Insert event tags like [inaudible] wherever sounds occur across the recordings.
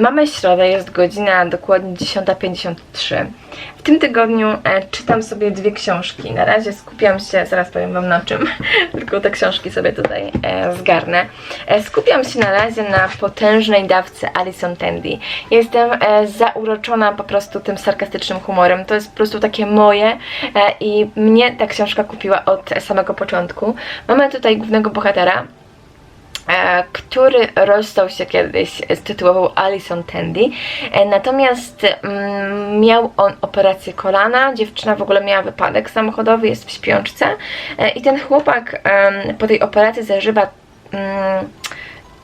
Mamy środę, jest godzina dokładnie 10.53. W tym tygodniu e, czytam sobie dwie książki. Na razie skupiam się, zaraz powiem Wam na czym, [laughs] tylko te książki sobie tutaj e, zgarnę. E, skupiam się na razie na potężnej dawce Alison Tandy. Jestem zauroczona po prostu tym sarkastycznym humorem. To jest po prostu takie moje i mnie ta książka kupiła od samego początku. Mamy tutaj głównego bohatera, który rozstał się kiedyś z tytułową Alison Tandy. E, Natomiast mm, miał on operację kolana, dziewczyna w ogóle miała wypadek samochodowy, jest w śpiączce e, i ten chłopak po tej operacji zażywa mm,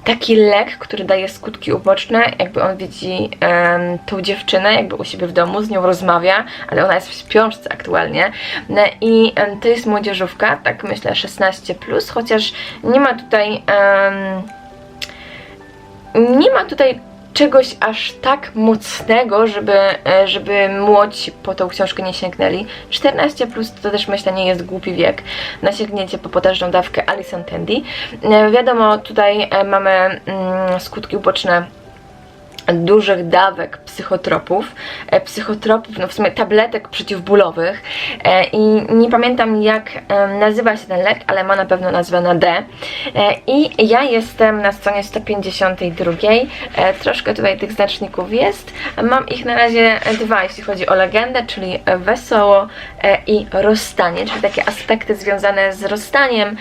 taki lek, który daje skutki uboczne, jakby on widzi em, tą dziewczynę, jakby u siebie w domu, z nią rozmawia, ale ona jest w śpiączce aktualnie. No I em, to jest młodzieżówka, tak myślę 16+, plus, chociaż nie ma tutaj em, nie ma tutaj czegoś aż tak mocnego, żeby, e, żeby młodzi po tą książkę nie sięgnęli. 14 plus to też myślę nie jest głupi wiek na sięgnięcie po potężną dawkę Alison Tandy. E, Wiadomo, tutaj e, mamy mm, skutki uboczne dużych dawek psychotropów, e, psychotropów, no w sumie tabletek przeciwbólowych e, i nie pamiętam jak nazywa się ten lek, ale ma na pewno nazwę na D. E, i ja jestem na stronie 152, E, troszkę tutaj tych znaczników jest, mam ich na razie dwa, jeśli chodzi o legendę, czyli wesoło i rozstanie, czyli takie aspekty związane z rozstaniem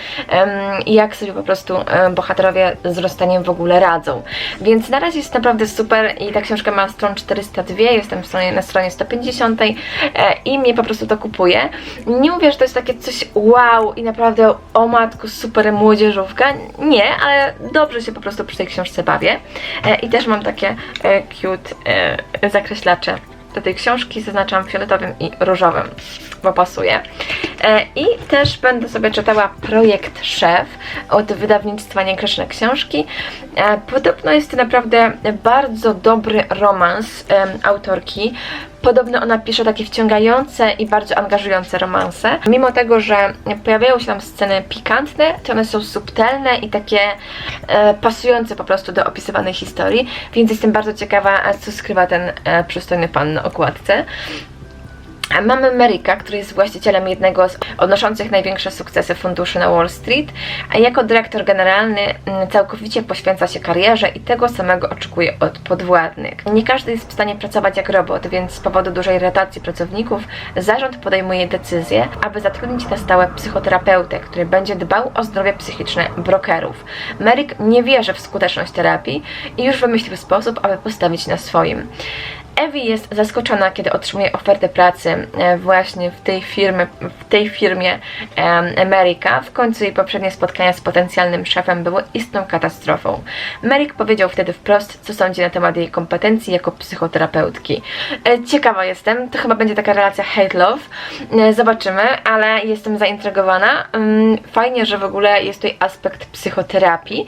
jak sobie po prostu bohaterowie z rozstaniem w ogóle radzą. Więc na razie jest naprawdę super i ta książka ma stron 402, jestem stronie, na stronie 150 e, i mnie po prostu to kupuje. Nie mówię, że to jest takie coś wow i naprawdę o matku super młodzieżówka, nie, ale dobrze się po prostu przy tej książce bawię. E, i też mam takie e, cute zakreślacze do tej książki zaznaczam fioletowym i różowym, bo pasuje. E, I też będę sobie czytała Projekt Szef od wydawnictwa Niegrzeczne Książki. E, Podobno jest to naprawdę bardzo dobry romans autorki. Podobno ona pisze takie wciągające i bardzo angażujące romanse. Mimo tego, że pojawiają się tam sceny pikantne, to one są subtelne i takie e, pasujące po prostu do opisywanej historii, więc jestem bardzo ciekawa, co skrywa ten e, przystojny pan na okładce. Mamy Merricka, który jest właścicielem jednego z odnoszących największe sukcesy funduszy na Wall Street, a jako dyrektor generalny mm, całkowicie poświęca się karierze i tego samego oczekuje od podwładnych. Nie każdy jest w stanie pracować jak robot, więc z powodu dużej rotacji pracowników zarząd podejmuje decyzję, aby zatrudnić na stałe psychoterapeutę, który będzie dbał o zdrowie psychiczne brokerów. Merrick nie wierzy w skuteczność terapii i już wymyślił sposób, aby postawić na swoim. Ewi jest zaskoczona, kiedy otrzymuje ofertę pracy e, właśnie w tej, firmy, w tej firmie em, Amerika. W końcu jej poprzednie spotkania z potencjalnym szefem były istną katastrofą. Merrick powiedział wtedy wprost, co sądzi na temat jej kompetencji jako psychoterapeutki. E, Ciekawa jestem, to chyba będzie taka relacja hate-love. E, Zobaczymy, ale jestem zaintrygowana. Mm, Fajnie, że w ogóle jest tutaj aspekt psychoterapii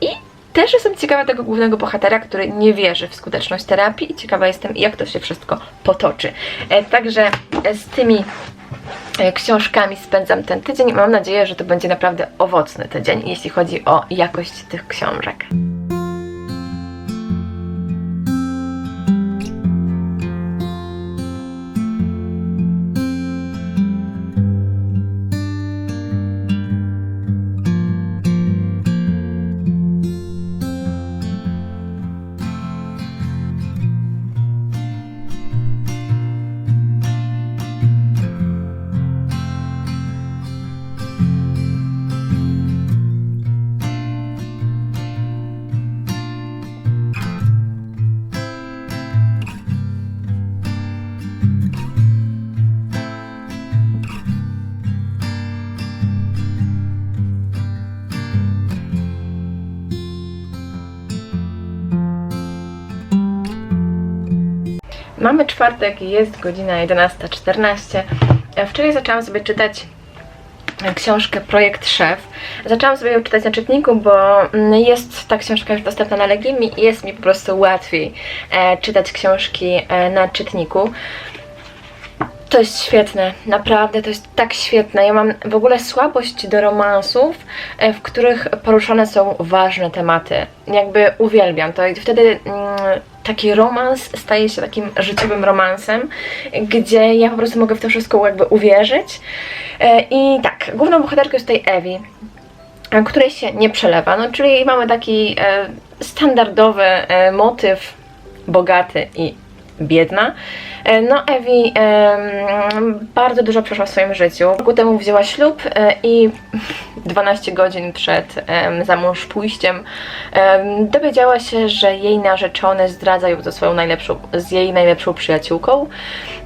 i też jestem ciekawa tego głównego bohatera, który nie wierzy w skuteczność terapii i ciekawa jestem, jak to się wszystko potoczy. E, także e, z tymi e, książkami spędzam ten tydzień. Mam nadzieję, że to będzie naprawdę owocny tydzień, jeśli chodzi o jakość tych książek. Mamy czwartek, jest godzina 11.14. E, Wczoraj zaczęłam sobie czytać książkę Projekt Szef. Zaczęłam sobie ją czytać na czytniku, bo mm, jest ta książka już dostępna na Legimi i jest mi po prostu łatwiej e, czytać książki e, na czytniku. To jest świetne, naprawdę to jest tak świetne. Ja mam w ogóle słabość do romansów, e, w których poruszane są ważne tematy. Jakby uwielbiam to i wtedy mm, taki romans staje się takim życiowym romansem, gdzie ja po prostu mogę w to wszystko jakby uwierzyć. E, I tak, główną bohaterką jest tutaj Evi, e, której się nie przelewa. No, czyli mamy taki e, standardowy motyw bogaty i biedna. E, No, Ewi bardzo dużo przeszła w swoim życiu. Roku temu wzięła ślub e, i [laughs] 12 godzin przed za mąż pójściem em, dowiedziała się, że jej narzeczony zdradza ją ze swoją najlepszą, z jej najlepszą przyjaciółką.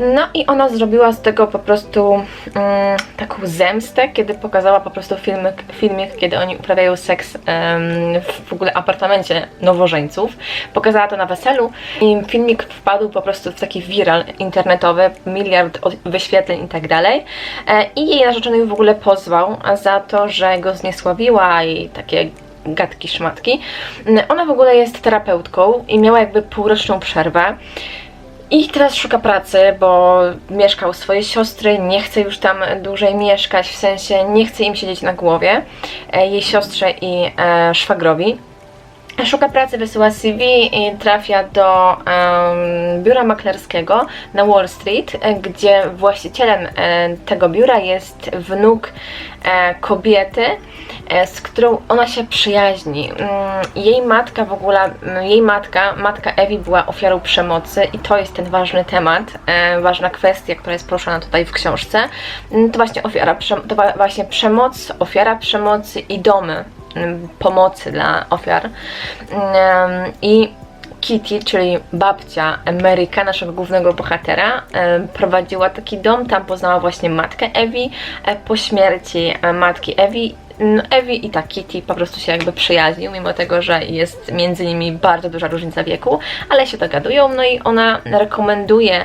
No i ona zrobiła z tego po prostu mm, taką zemstę, kiedy pokazała po prostu filmik, filmik kiedy oni uprawiają seks w ogóle apartamencie nowożeńców. Pokazała to na weselu i filmik wpadł po prostu w taki viral internetowy, miliard wyświetleń i tak dalej. E, I jej narzeczony w ogóle pozwał za to, że go zniesławiła i takie gadki szmatki. Mm, Ona w ogóle jest terapeutką i miała jakby półroczną przerwę. I teraz szuka pracy, bo mieszka u swojej siostry, nie chce już tam dłużej mieszkać, w sensie nie chce im siedzieć na głowie, e, jej siostrze i e, szwagrowi. Szuka pracy, wysyła CV i trafia do em, biura maklerskiego na Wall Street, gdzie właścicielem e, tego biura jest wnuk e, kobiety, e, z którą ona się przyjaźni. Mm, Jej matka w ogóle, mm, jej matka, matka Ewi była ofiarą przemocy i to jest ten ważny temat, e, ważna kwestia, która jest poruszana tutaj w książce. Mm, To właśnie ofiara, to właśnie przemoc, ofiara przemocy i domy pomocy dla ofiar. I Kitty, czyli babcia Ameryka, naszego głównego bohatera, prowadziła taki dom, tam poznała właśnie matkę Ewi. E, Po śmierci e, matki Ewi, no Ewi i ta Kitty po prostu się jakby przyjaźnił, mimo tego, że jest między nimi bardzo duża różnica wieku, ale się dogadują, no i ona rekomenduje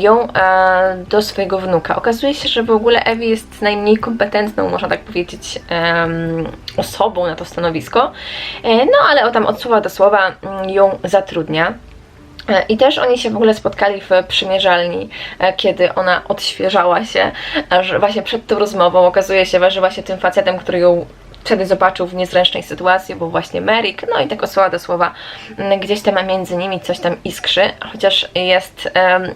ją e, do swojego wnuka. Okazuje się, że w ogóle Ewi jest najmniej kompetentną, można tak powiedzieć, em, osobą na to stanowisko, e, no ale o tam od słowa do słowa mm, ją zatrudnia. E, I też oni się w ogóle spotkali w przymierzalni, e, kiedy ona odświeżała się, aż właśnie przed tą rozmową okazuje się, że właśnie tym facetem, który ją wtedy zobaczył w niezręcznej sytuacji, był właśnie Merrick, no i od słowa do słowa mm, gdzieś tam między nimi coś tam iskrzy, chociaż jest... em,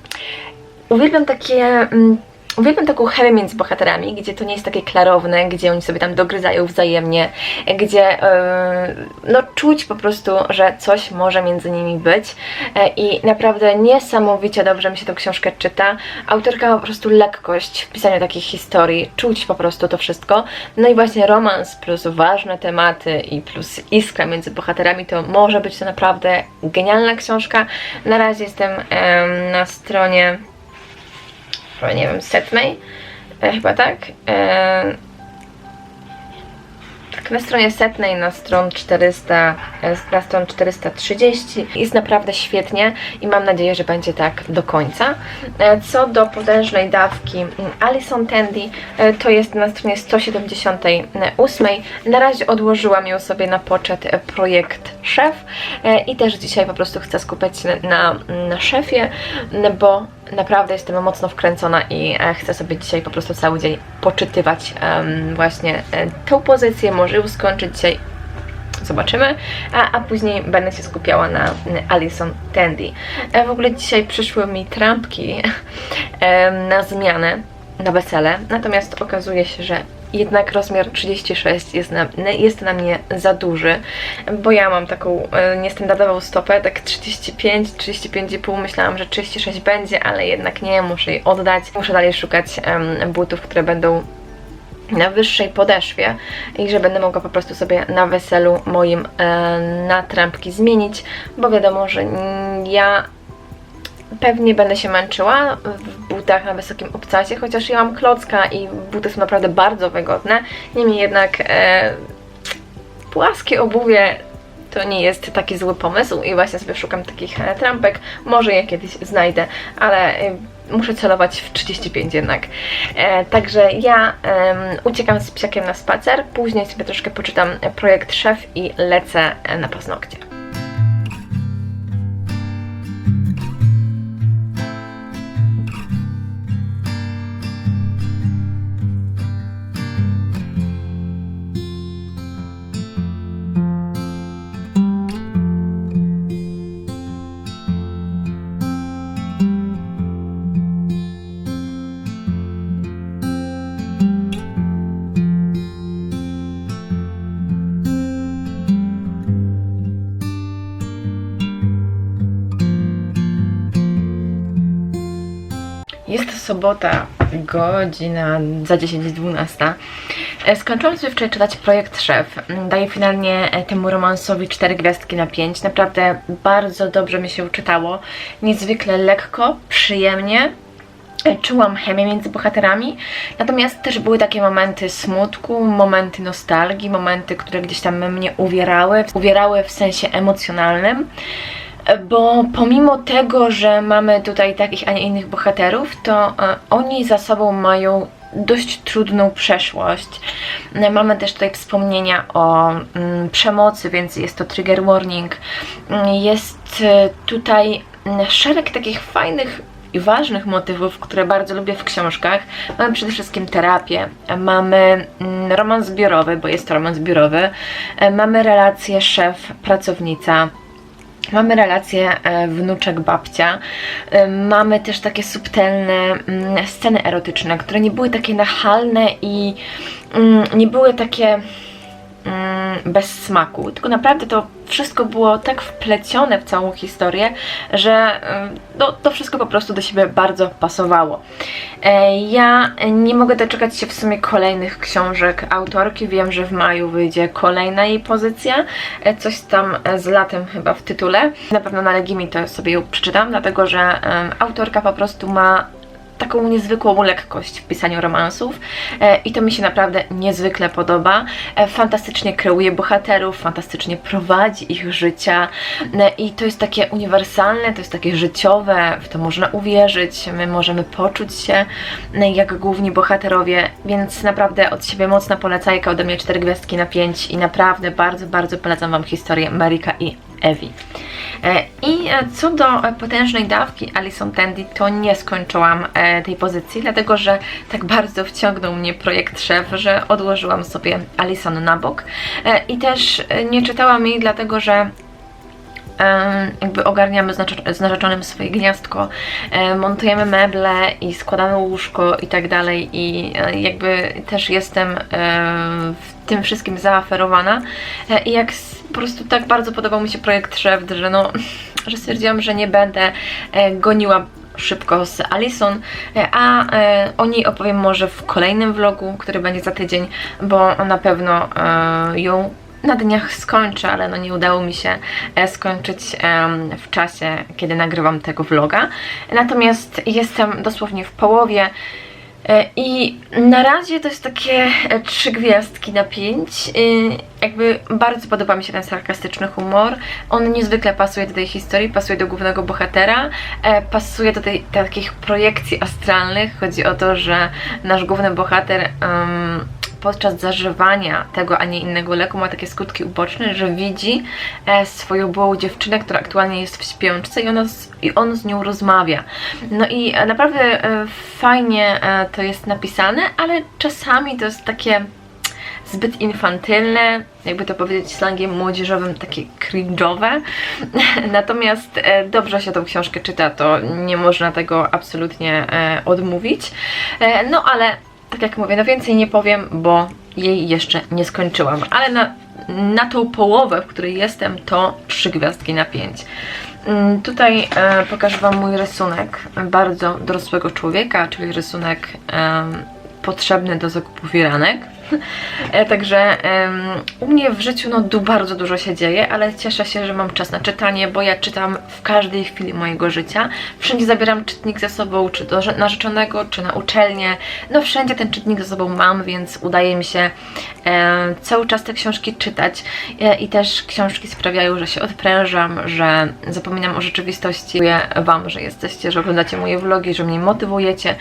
uwielbiam takie... mm, Uwielbiam taką chemię między bohaterami, gdzie to nie jest takie klarowne, gdzie oni sobie tam dogryzają wzajemnie, gdzie e, no czuć po prostu, że coś może między nimi być E, i naprawdę niesamowicie dobrze mi się tę książkę czyta. Autorka ma po prostu lekkość w pisaniu takich historii, czuć po prostu to wszystko. No i właśnie romans plus ważne tematy i plus iskra między bohaterami to może być to naprawdę genialna książka. Na razie jestem em, na stronie chyba nie wiem, setnej, e, chyba tak. E, tak, na stronie setnej, na stron 400, e, na stron 430 jest naprawdę świetnie i mam nadzieję, że będzie tak do końca. E, Co do potężnej dawki mm, Alison Tandy, e, to jest na stronie 178. Na razie odłożyłam ją sobie na poczet projekt szef i też dzisiaj po prostu chcę skupiać się na, na szefie, bo naprawdę jestem mocno wkręcona i e, chcę sobie dzisiaj po prostu cały dzień poczytywać właśnie e, tą pozycję, może ją skończyć dzisiaj. Zobaczymy, a, a później będę się skupiała na Alison Tandy. E, w ogóle dzisiaj przyszły mi trampki [laughs] na zmianę, na wesele, natomiast okazuje się, że jednak rozmiar 36 jest na, jest na mnie za duży, bo ja mam taką e, niestandardową stopę, tak 35, 35,5, myślałam, że 36 będzie, ale jednak nie, muszę jej oddać. Muszę dalej szukać em, butów, które będą na wyższej podeszwie i że będę mogła po prostu sobie na weselu moim e, na trampki zmienić, bo wiadomo, że ja pewnie będę się męczyła w butach na wysokim obcasie, chociaż ja mam klocka i buty są naprawdę bardzo wygodne. Niemniej jednak e, płaskie obuwie to nie jest taki zły pomysł i właśnie sobie szukam takich e, trampek. Może je kiedyś znajdę, ale e, muszę celować w 35 jednak. E, także ja em, uciekam z psiakiem na spacer, później sobie troszkę poczytam e, projekt szef i lecę e, na paznokcie. Sobota, godzina za 10-12. E, Skończyłam sobie wczoraj czytać projekt Szef. Daję finalnie e, temu romansowi 4 gwiazdki na 5. Naprawdę bardzo dobrze mi się czytało. Niezwykle lekko, przyjemnie. E, Czułam chemię między bohaterami, natomiast też były takie momenty smutku, momenty nostalgii, momenty, które gdzieś tam mnie uwierały, uwierały w sensie emocjonalnym bo pomimo tego, że mamy tutaj takich, a nie innych bohaterów, to e, oni za sobą mają dość trudną przeszłość. E, Mamy też tutaj wspomnienia o mm, przemocy, więc jest to trigger warning. Mm, Jest e, tutaj mm, szereg takich fajnych i ważnych motywów, które bardzo lubię w książkach. Mamy przede wszystkim terapię, mamy mm, romans zbiorowy, bo jest to romans zbiorowy, e, mamy relację szef-pracownica, Mamy relację e, wnuczek-babcia. E, Mamy też takie subtelne mm, sceny erotyczne, które nie były takie nachalne i mm, nie były takie bez smaku. Tylko naprawdę to wszystko było tak wplecione w całą historię, że y, no, to wszystko po prostu do siebie bardzo pasowało. E, Ja nie mogę doczekać się w sumie kolejnych książek autorki. Wiem, że w maju wyjdzie kolejna jej pozycja. E, Coś tam e, z latem chyba w tytule. Na pewno na Legimi to sobie ją przeczytam, dlatego że autorka po prostu ma taką niezwykłą lekkość w pisaniu romansów e, i to mi się naprawdę niezwykle podoba. E, fantastycznie kreuje bohaterów, fantastycznie prowadzi ich życia e, i to jest takie uniwersalne, to jest takie życiowe, w to można uwierzyć, my możemy poczuć się jak główni bohaterowie, więc naprawdę od siebie mocna polecajka ode mnie 4 gwiazdki na 5 i naprawdę bardzo, bardzo polecam Wam historię Marika i Ewi. E, I e, co do e, potężnej dawki Alison Tandy, to nie skończyłam tej pozycji, dlatego że tak bardzo wciągnął mnie projekt szef, że odłożyłam sobie Alison na bok. I też nie czytałam jej, dlatego że jakby ogarniamy z narzeczonym swoje gniazdko, montujemy meble i składamy łóżko i tak dalej. I e, jakby też jestem e, w tym wszystkim zaaferowana. E, i jak po prostu tak bardzo podobał mi się projekt Szewd, że no, [laughs] że stwierdziłam, że nie będę goniła szybko z Alison, a e, o niej opowiem może w kolejnym vlogu, który będzie za tydzień, bo na pewno e, ją na dniach skończę, ale no nie udało mi się e, skończyć w czasie, kiedy nagrywam tego vloga. Natomiast jestem dosłownie w połowie e, i na razie to jest takie e, trzy gwiazdki na pięć. Jakby bardzo podoba mi się ten sarkastyczny humor. On niezwykle pasuje do tej historii, pasuje do głównego bohatera, pasuje do tej takich projekcji astralnych. Chodzi o to, że nasz główny bohater em, podczas zażywania tego, a nie innego leku ma takie skutki uboczne, że widzi e, swoją byłą dziewczynę, która aktualnie jest w śpiączce i, ona z, i on z nią rozmawia. No i e, naprawdę e, fajnie to jest napisane, ale czasami to jest takie zbyt infantylne, jakby to powiedzieć slangiem młodzieżowym, takie cringe'owe. [laughs] Natomiast dobrze się tą książkę czyta, to nie można tego absolutnie odmówić. No ale tak jak mówię, no więcej nie powiem, bo jej jeszcze nie skończyłam. Ale na, na tą połowę, w której jestem, to trzy gwiazdki na pięć. Mm, Tutaj e, pokażę Wam mój rysunek bardzo dorosłego człowieka, czyli rysunek em, potrzebny do zakupu firanek. E, Także em, u mnie w życiu no, bardzo dużo się dzieje, ale cieszę się, że mam czas na czytanie, bo ja czytam w każdej chwili mojego życia. Wszędzie zabieram czytnik ze sobą, czy do narzeczonego, czy na uczelnię. No wszędzie ten czytnik ze sobą mam, więc udaje mi się e, cały czas te książki czytać e, i też książki sprawiają, że się odprężam, że zapominam o rzeczywistości. Dziękuję Wam, że jesteście, że oglądacie moje vlogi, że mnie motywujecie,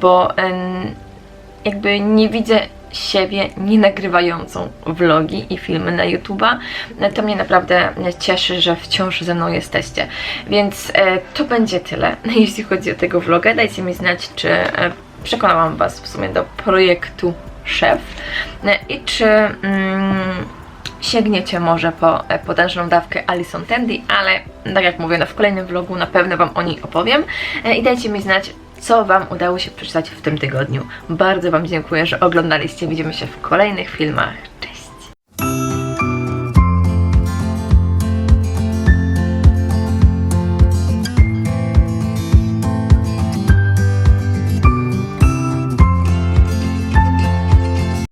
bo em, jakby nie widzę siebie nie nagrywającą vlogi i filmy na YouTube'a. To mnie naprawdę cieszy, że wciąż ze mną jesteście. Więc e, to będzie tyle, [laughs] jeśli chodzi o tego vloga. Dajcie mi znać, czy e, przekonałam Was w sumie do projektu Szef e, i czy mm, sięgniecie może po potężną dawkę Alison Tandy, ale tak jak mówię, no w kolejnym vlogu na pewno Wam o niej opowiem i dajcie mi znać, co Wam udało się przeczytać w tym tygodniu. Bardzo Wam dziękuję, że oglądaliście. Widzimy się w kolejnych filmach. Cześć!